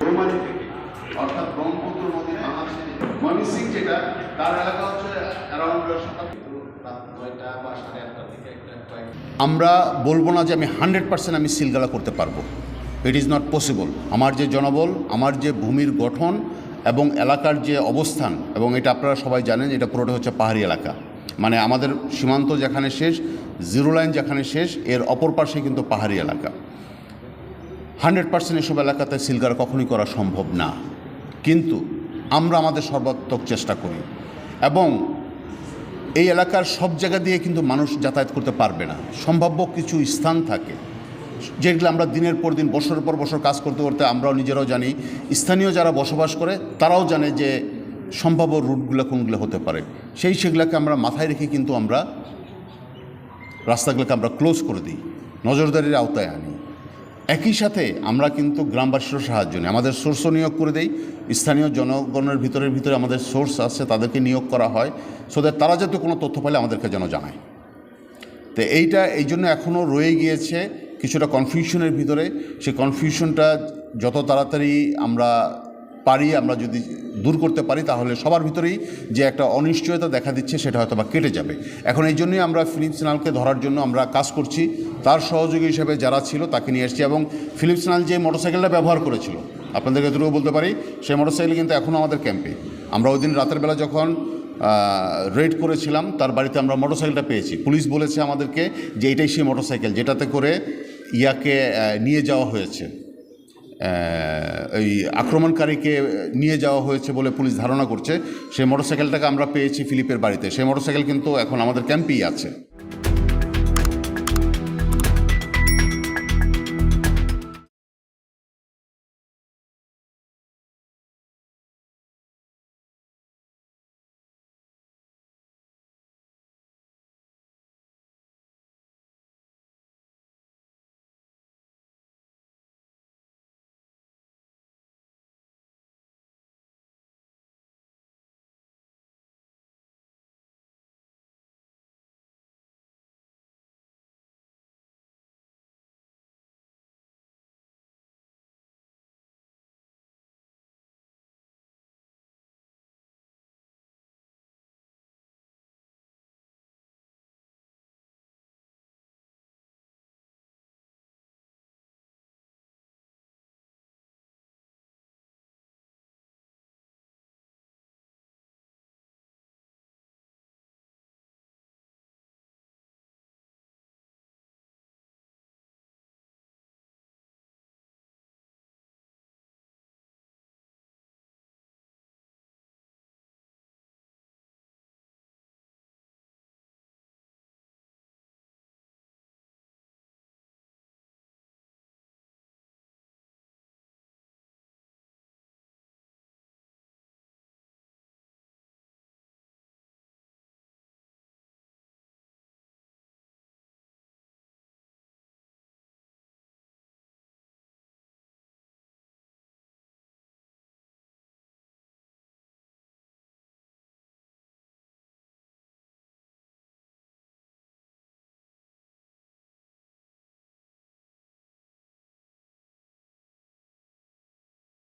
থেকে, অর্থাৎ ব্রহ্মপুত্র নদী বাংলাদেশে যেটা, তার এলাকা হচ্ছে অ্যারাউন্ড আমরা বলব না যে আমি হান্ড্রেড পার্সেন্ট আমি সিলগালা করতে পারব। ইট ইজ নট পসিবল আমার যে জনবল, আমার যে ভূমির গঠন এবং এলাকার যে অবস্থান, এবং এটা আপনারা সবাই জানেন, এটা পুরোটা হচ্ছে পাহাড়ি এলাকা। মানে আমাদের সীমান্ত যেখানে শেষ জিরো লাইন যেখানে শেষ, এর অপর পাশে কিন্তু পাহাড়ি এলাকা। হান্ড্রেড পার্সেন্ট এসব এলাকাতে সিলগার কখনই করা সম্ভব না। কিন্তু আমরা আমাদের সর্বাত্মক চেষ্টা করি। এবং এই এলাকার সব জায়গা দিয়ে কিন্তু মানুষ যাতায়াত করতে পারবে না। সম্ভাব্য কিছু স্থান থাকে যেগুলো আমরা দিনের পর দিন, বছরের পর বছর কাজ করতে করতে আমরাও নিজেরাও জানি, স্থানীয় যারা বসবাস করে তারাও জানে যে সম্ভাব্য রুটগুলো কোনগুলো হতে পারে। সেই সেগুলোকে আমরা মাথায় রেখে কিন্তু আমরা রাস্তাগুলোকে আমরা ক্লোজ করে দিই, নজরদারির আওতায় আনি। একই সাথে আমরা কিন্তু গ্রামবাসীরও সাহায্য নিই। আমাদের সোর্সও নিয়োগ করে দেই। স্থানীয় জনগণের ভিতরের ভিতরে আমাদের সোর্স আছে, তাদেরকে নিয়োগ করা হয় সো দ্যাট তারা যাতে কোনো তথ্য পাইলে আমাদেরকে যেন জানায়। তো এইটা, এই জন্য এখনও রয়ে গিয়েছে কিছুটা কনফিউশনের ভিতরে। সেই কনফিউশনটা যত তাড়াতাড়ি আমরা পারি, আমরা যদি দূর করতে পারি, তাহলে সবার ভিতরেই যে একটা অনিশ্চয়তা দেখা দিচ্ছে, সেটা হয়তো বা কেটে যাবে। এখন এই জন্যই আমরা ফিলিপ সিনালকে ধরার জন্য আমরা কাজ করছি। তার সহযোগী হিসেবে যারা ছিল তাকে নিয়ে এসেছি এবং ফিলিপ সিনাল যে মোটরসাইকেলটা ব্যবহার করেছিল, আপনাদেরকে এতটুকু বলতে পারি, সেই মোটরসাইকেল কিন্তু এখনও আমাদের ক্যাম্পে আমরা ওই দিন রাতের বেলা যখন রেড করেছিলাম, তার বাড়িতে আমরা মোটরসাইকেলটা পেয়েছি। পুলিশ বলেছে আমাদেরকে যে এটাই সেই মোটরসাইকেল যেটাতে করে ইয়াকে নিয়ে যাওয়া হয়েছে। এই আক্রমণকারীকে নিয়ে যাওয়া হয়েছে বলে পুলিশ ধারণা করছে। সেই মোটরসাইকেলটাকে আমরা পেয়েছি ফিলিপের বাড়িতে। সেই মোটরসাইকেল কিন্তু এখন আমাদের ক্যাম্পেই আছে।